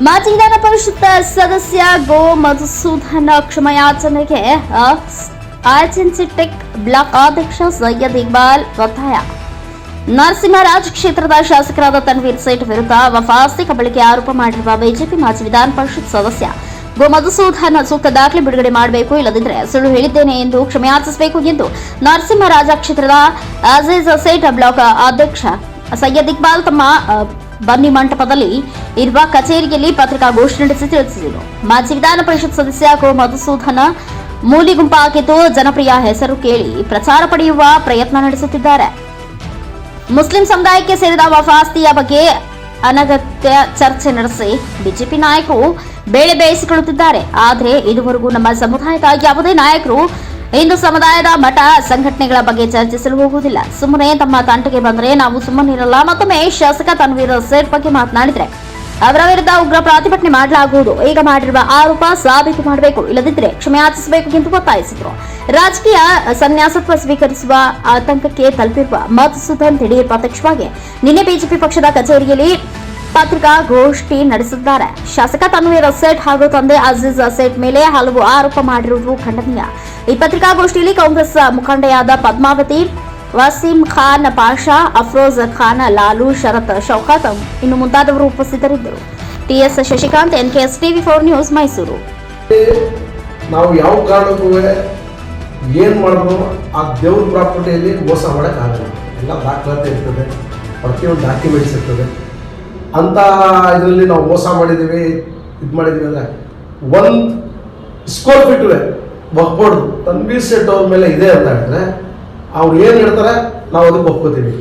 ಮಾಜಿ ವಿಧಾನ ಪರಿಷತ್ ಸದಸ್ಯ ಗೋ ಮಧುಸೂದನ್ ಕ್ಷಮಯಾಚನೆಗೆ ಆರ್ಜೆನ್ಸಿಟೆಕ್ ಟೆಕ್ ಬ್ಲಾಕ್ ಅಧ್ಯಕ್ಷ ಸೈಯದ್ ಇಕ್ಬಾಲ್ ಒತ್ತಾಯ. ನರಸಿಂಹರಾಜ್ ಕ್ಷೇತ್ರದ ಶಾಸಕರಾದ ತನ್ವೀರ್ ಸೇಠ್ ವಿರುದ್ಧ ವಫಾಸ್ತಿ ಕಬಳಿಕೆ ಆರೋಪ ಮಾಡಿರುವ ಬಿಜೆಪಿ ಮಾಜಿ ವಿಧಾನ ಪರಿಷತ್ ಸದಸ್ಯ ಗೋ ಮಧುಸೂದನ್ ಸೂಕ್ತ ದಾಖಲೆ ಬಿಡುಗಡೆ ಮಾಡಬೇಕು ಇಲ್ಲದಿದ್ದರೆ ಸುಳ್ಳು ಹೇಳಿದ್ದೇನೆ ಎಂದು ಕ್ಷಮೆಯಾಚಿಸಬೇಕು ಎಂದು ನರಸಿಂಹರಾಜ ಕ್ಷೇತ್ರದ ಅಜೀಜ್ ಸೇಠ್ ಬ್ಲಾಕ್ ಅಧ್ಯಕ್ಷ ಸೈಯದ್ ಇಕ್ಬಾಲ್ ತಮ್ಮ ಬನ್ನಿ ಮಂಟಪದಲ್ಲಿ ಇರುವ ಕಚೇರಿಯಲ್ಲಿ ಪತ್ರಿಕಾಗೋಷ್ಠಿ ನಡೆಸಿ ತಿಳಿಸಿದರು. ಮಾಜಿ ವಿಧಾನ ಪರಿಷತ್ ಸದಸ್ಯ ಕೋ. ಮಧುಸೂದನ ಮೂಲಿಗುಂಪಾಗಿದ್ದು ಜನಪ್ರಿಯ ಹೆಸರು ಕೇಳಿ ಪ್ರಚಾರ ಪಡೆಯುವ ಪ್ರಯತ್ನ ನಡೆಸುತ್ತಿದ್ದಾರೆ. ಮುಸ್ಲಿಂ ಸಮುದಾಯಕ್ಕೆ ಸೇರಿದ ವಫಾಸ್ತಿಯ ಬಗ್ಗೆ ಅನಗತ್ಯ ಚರ್ಚೆ ನಡೆಸಿ ಬಿಜೆಪಿ ನಾಯಕರು ಬೇಳೆ ಬೇಯಿಸಿಕೊಳ್ಳುತ್ತಿದ್ದಾರೆ. ಆದರೆ ಇದುವರೆಗೂ ನಮ್ಮ ಸಮುದಾಯದ ಯಾವುದೇ ನಾಯಕರು ಹಿಂದೂ ಸಮುದಾಯದ ಮಠ ಸಂಘಟನೆಗಳ ಬಗ್ಗೆ ಚರ್ಚಿಸಲು ಹೋಗುವುದಿಲ್ಲ ಸುಮ್ಮನೆ ತಮ್ಮ ತಂಟೆಗೆ ಬಂದರೆ ನಾವು ಸುಮ್ಮನಿರಲ್ಲ ಮತ್ತೊಮ್ಮೆ ಶಾಸಕ ತನ್ವೀರ್ ಸೇಠ್ ಬಗ್ಗೆ ಮಾತನಾಡಿದ್ರೆ, ಅವರ ವಿರುದ್ಧ ಉಗ್ರ ಪ್ರತಿಭಟನೆ ಮಾಡಲಾಗುವುದು. ಈಗ ಮಾಡಿರುವ ಆರೋಪ ಸಾಬೀತು ಮಾಡಬೇಕು. ಇಲ್ಲದಿದ್ದರೆ ಕ್ಷಮೆಯಾಚಿಸಬೇಕು ಎಂದು ಒತ್ತಾಯಿಸಿದರು. ರಾಜಕೀಯ ಸನ್ಯಾಸತ್ವ ಸ್ವೀಕರಿಸುವ ಆತಂಕಕ್ಕೆ ತಲುಪಿರುವ ಮಧುಸೂದನ್ ದಿಢೀರ್ ಪ್ರತ್ಯಕ್ಷವಾಗಿ ನಿನ್ನೆ ಬಿಜೆಪಿ ಪಕ್ಷದ ಕಚೇರಿಯಲ್ಲಿ ಪತ್ರಿಕಾಗೋಷ್ಠಿ ನಡೆಸಿದ್ದಾರೆ ಶಾಸಕ ತನ್ವೀರ್ ಅಸೆಟ್ ಹಾಗೂ ತಂದೆ ಅಜೀಜ್ ಅಸೆಟ್ ಮೇಲೆ ಹಲವು ಆರೋಪ ಮಾಡಿರುವುದು ಖಂಡನೀಯ. ಈ ಪತ್ರಿಕಾಗೋಷ್ಠಿಯಲ್ಲಿ ಕಾಂಗ್ರೆಸ್ ಮುಖಂಡೆಯಾದ ಪದ್ಮಾವತಿ, ವಸೀಂ ಖಾನ್, ಪಾಷಾ, ಅಫ್ರೋಜ್ ಖಾನ್, ಲಾಲು, ಶರತ್ ಶೌಕತ್ ಇನ್ನು ಮುಂತಾದವರು ಉಪಸ್ಥಿತರಿದ್ದರು. T S Shashikant, N K S TV four news Mysuru. ನಾವು ಯಾವ ಕಾರಣಕ್ಕೂ ಏನು ಮಾಡಿದ್ರು ಆ ದೇವ್ರ ಪ್ರಾಪರ್ಟಿಯಲ್ಲಿ ಮೋಸ ಮಾಡೋಕ್ಕಾಗಲ್ಲ. ಎಲ್ಲ ದಾಖಲಾತಿ ಇರ್ತದೆ, ಪ್ರತಿಯೊಂದು ಡಾಕ್ಯುಮೆಂಟ್ಸ್ ಇರ್ತದೆ. ಅಂಥ ಇದರಲ್ಲಿ ನಾವು ಮೋಸ ಮಾಡಿದ್ದೀವಿ ಇದು ಮಾಡಿದ್ದೀವಿ ಅಂದರೆ ಒಂದು ಸ್ಕ್ವೇರ್ ಫೀಟ್ ಒಪ್ಬೋದು ತನ್ವೀರ್ ಸೆಟ್ ಅವ್ರ ಮೇಲೆ ಇದೆ ಅಂತ ಹೇಳಿದ್ರೆ, ಅವ್ರು ಏನು ಹೇಳ್ತಾರೆ, ನಾವು ಅದಕ್ಕೆ ಒಪ್ಕೋತೀವಿ.